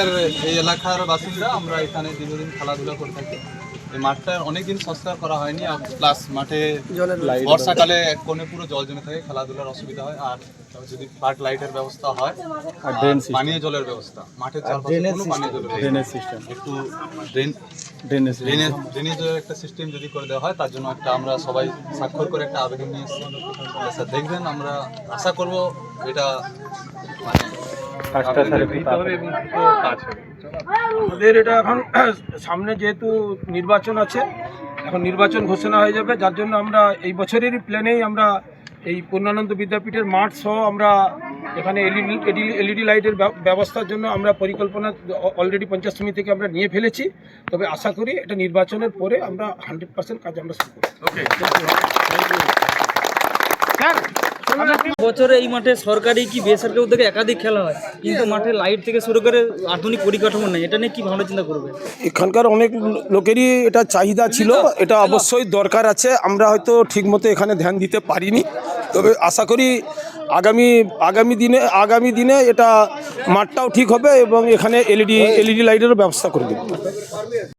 এর এই এলাকার বাসিন্দা আমরা এখানে দীর্ঘদিন খেলাধুলা করে থাকি। এই মাঠটা অনেকদিন সংস্কার করা হয়নি আর প্লাস মাঠে বর্ষাকালে এক কোণে পুরো জল জমে থাকে খেলাধুলার অসুবিধা হয়। আর যদি ফ্লাড লাইটের ব্যবস্থা হয় আর ড্রেন পানীয় জলের ব্যবস্থা। মাঠের চারপাশে কোনো পানীয় জলের ড্রেনেজ সিস্টেম একটু ড্রেন ড্রেনেজ ড্রেনেজ ড্রেনেজের একটা সিস্টেম যদি করে দেওয়া হয় তার জন্য একটা আমরা সবাই স্বাক্ষর করে একটা আবেদন নিয়ে এসেছি। স্যার দেখবেন আমরা আশা করব এটা মানে আমাদের এটা এখন সামনে যেহেতু নির্বাচন আছে এখন নির্বাচন ঘোষণা হয়ে যাবে। যার জন্য আমরা এই বছরেরই প্ল্যানেই আমরা এই পূর্ণানন্দ বিদ্যাপীঠের মাঠ সহ আমরা এখানে এলইডি এলইডি লাইটের ব্যবস্থার জন্য আমরা পরিকল্পনা অলরেডি পঞ্চায়েত সমিতি থেকে আমরা নিয়ে ফেলেছি। তবে আশা করি এটা নির্বাচনের পরে আমরা হান্ড্রেড পার্সেন্ট কাজ আমরা শুরু করব। বছরে এই মাঠে সরকারি কি বেসরকারি উদ্যোগে একাধিক খেলা হয় কিন্তু মাঠে লাইট থেকে শুরু করে আধুনিক পরিকাঠামো নেই এটা নিয়ে কি ভাবনা চিন্তা করবে? এখানকার অনেক লোকেরই এটা চাহিদা ছিল এটা অবশ্যই দরকার আছে আমরা হয়তো ঠিকমতো এখানে ধ্যান দিতে পারিনি তবে আশা করি আগামী আগামী দিনে আগামী দিনে এটা মাঠটাও ঠিক হবে এবং এখানে এলইডি এলইডি লাইটেরও ব্যবস্থা করে দেবে।